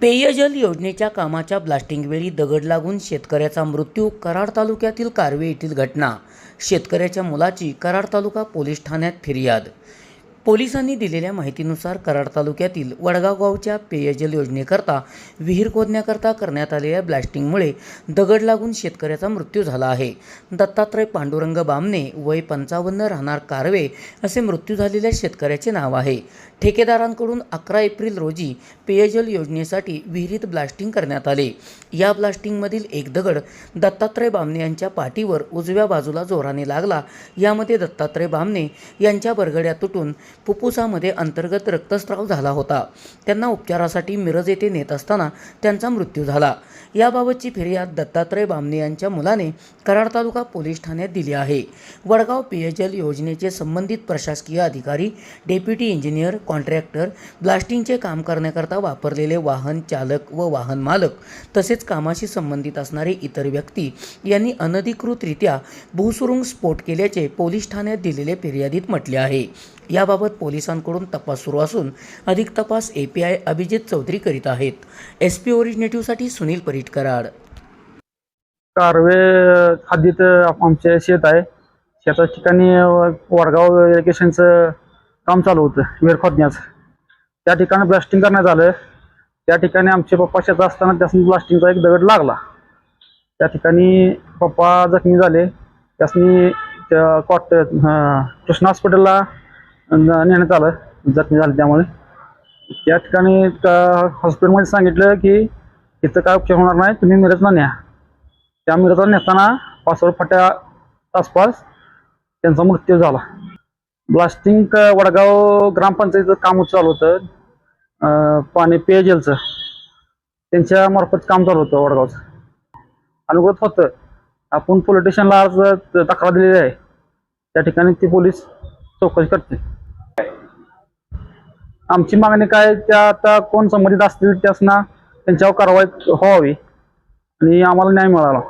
पेयजल योजनेच्या कामाच्या ब्लास्टिंगवेळी दगड लागून शेतकऱ्याचा मृत्यू कराड तालुक्यातील कारवे येथील घटना. शेतकऱ्याच्या मुलाची कराड तालुका पोलीस ठाण्यात फिर्याद. पोलिसांनी दिलेल्या माहितीनुसार कराड तालुक्यातील वडगाव गावच्या पेयजल योजनेकरता विहीर खोदण्याकरता करण्यात आलेल्या ब्लास्टिंगमुळे दगड लागून शेतकऱ्याचा मृत्यू झाला आहे. दत्तात्रय पांडुरंग बामणे वय पंचावन्न राहणार कारवे असे मृत्यू झालेल्या शेतकऱ्याचे नाव आहे. ठेकेदारांकडून अकरा एप्रिल रोजी पेयजल योजनेसाठी विहिरीत ब्लास्टिंग करण्यात आले. या ब्लास्टिंगमधील एक दगड दत्तात्रय बामणे यांच्या पाठीवर उजव्या बाजूला जोराने लागला. यामध्ये दत्तात्रय बामणे यांच्या बरगड्या तुटून फुफ्फुसामध्ये अंतर्गत रक्तस्राव झाला होता. त्यांना उपचारासाठी मिरज येथे नेत असताना त्यांचा मृत्यू झाला. याबाबतची फिर्याद दत्तात्रय बामणे यांच्या मुलाने कराड तालुका पोलीस ठाण्यात दिली आहे. वडगाव पेयजल योजनेचे संबंधित प्रशासकीय अधिकारी डेप्युटी इंजिनियर कॉन्ट्रॅक्टर ब्लास्टिंगचे काम करण्याकरता वापरलेले वाहन चालक व वाहन मालक तसेच कामाशी संबंधित असणारे इतर व्यक्ती यांनी अनधिकृतरित्या भूसुरुंग स्फोट केल्याचे पोलीस ठाण्यात दिलेले फिर्यादीत म्हटले आहे. याबाबत पोलिसांकडून तपास सुरू असून अधिक तपास A P I Abhijit Chaudhari करीत आहेत. एस पी ओरिजिनेटिव्हसाठी सुनील परीट कराड. कारवे हद्दीत आमचे शेत आहे. शेता ठिकाणी वडगाव इरिगेशनचं काम चालू होतं विहीर खोदण्याचं. त्या ठिकाणी ब्लास्टिंग करण्यात आलं. त्या ठिकाणी आमचे पप्पा शेतात असताना त्यासनी ब्लास्टिंगचा एक दगड लागला. त्या ठिकाणी पप्पा जखमी झाले. त्यासनी त्या कॉट कृष्णा हॉस्पिटलला नेण्यात आलं जखमी झाले त्यामुळे. त्या ठिकाणी हॉस्पिटलमध्ये सांगितलं की इथं काय उपचार होणार नाही तुम्ही मिरजला न्या. त्या मिरजला नेताना पासवर्ड फाट्या आसपास त्यांचा मृत्यू झाला. ब्लास्टिंग वडगाव ग्रामपंचायतीचं काम चालू होतं. पाणी पेयजलचं. त्यांच्या मार्फत काम चालू होतं वडगावचं. अनुगत होतं. आपण पोलीस स्टेशनला आज तक्रार दिलेली आहे. त्या ठिकाणी ती पोलीस चौकशी करते आमची मागणी काय त्या आता कोण संबंधित असतील त्यासना त्यांच्यावर कारवाई व्हावी आणि आम्हाला न्याय मिळाला